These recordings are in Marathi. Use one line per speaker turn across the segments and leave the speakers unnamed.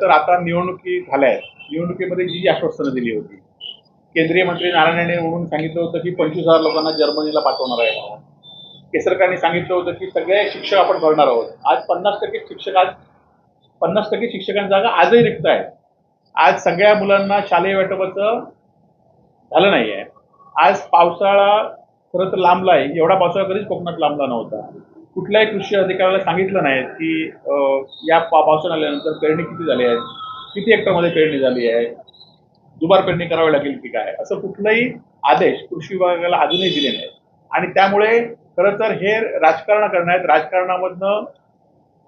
तर आता निवडणुकी झाल्या आहेत. निवडणुकीमध्ये जी जी आश्वासनं दिली होती. केंद्रीय मंत्री नारायण राणे म्हणून सांगितलं होतं की पंचवीस हजार लोकांना जर्मनीला पाठवणार आहे म्हणून. केसरकरांनी सांगितलं होतं की सगळे शिक्षक आपण भरणार आहोत. आज पन्नास टक्के शिक्षक आज पन्नास टक्के शिक्षकांची जागा आजही रिक्त आहे. आज सगळ्या मुलांना शालेय वाटपाचं झालं नाही आहे आज पावसाळा खरं तर लांबला आहे एवढा पावसाळा कधीच कोकणात लांबला नव्हता. कुठल्याही कृषी अधिकाऱ्याला सांगितलं नाही की या पा आल्यानंतर पेरणी किती झाली आहे? किती हेक्टरमध्ये पेरणी झाली आहे? दुबार पेरणी करावी लागेल की काय? असं कुठलाही आदेश कृषी विभागाला अजूनही दिले नाहीत. आणि त्यामुळे खरं तर हे राजकारण करण्यात राजकारणामधनं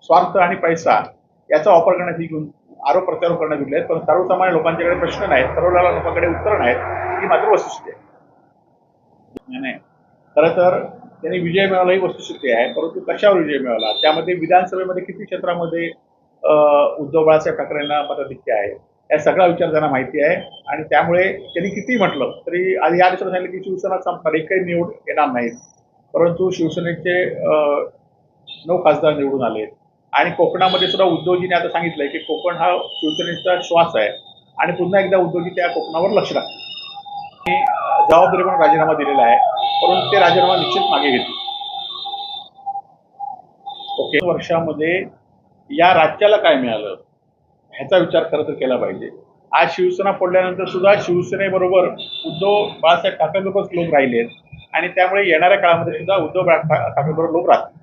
स्वार्थ आणि पैसा याचा वापर करण्यात ही घेऊन आरोप प्रत्यारोप करण्यात घेतले आहेत. पण सर्वसामान्य लोकांच्याकडे प्रश्न नाहीत. सर्व लोकांकडे उत्तर नाहीत. ही मात्र वस्तुस्थिती आहे. नाही, नाही. खरं तर त्यांनी विजय मिळवला ही वस्तुस्थिती आहे. परंतु कशावर विजय मिळवला त्यामध्ये विधानसभेमध्ये किती क्षेत्रामध्ये उद्धव बाळासाहेब ठाकरेंना मताधिक्य आहे? या सगळा विचार त्यांना माहिती आहे. आणि त्यामुळे त्यांनी किती म्हटलं तरी आधी या दिवसात सांगितलं की शिवसेना संपणार एकही निवड येणार नाहीत. परंतु शिवसेनेचे नऊ खासदार निवडून आले आणि कोकणामध्ये सुद्धा उद्धवजीने आता सांगितलंय की कोकण हा शिवसेनेचा श्वास आहे. आणि पुन्हा एकदा उद्धवजी त्या कोकणावर लक्ष राखतील जबाबदारी पण राजीनामा दिलेला आहे. परंतु ते राजीनामा निश्चित मागे घेतील. ओके. वर्षामध्ये या राज्याला काय मिळालं? ह्याचा विचार खरं तर केला पाहिजे. आज शिवसेना पडल्यानंतर सुद्धा शिवसेनेबरोबर उद्धव बाळासाहेब ठाकरेबरोबरच लोक राहिले आहेत आणि त्यामुळे येणाऱ्या काळामध्ये सुद्धा उद्धव ठाकरेबरोबर लोक राहतील.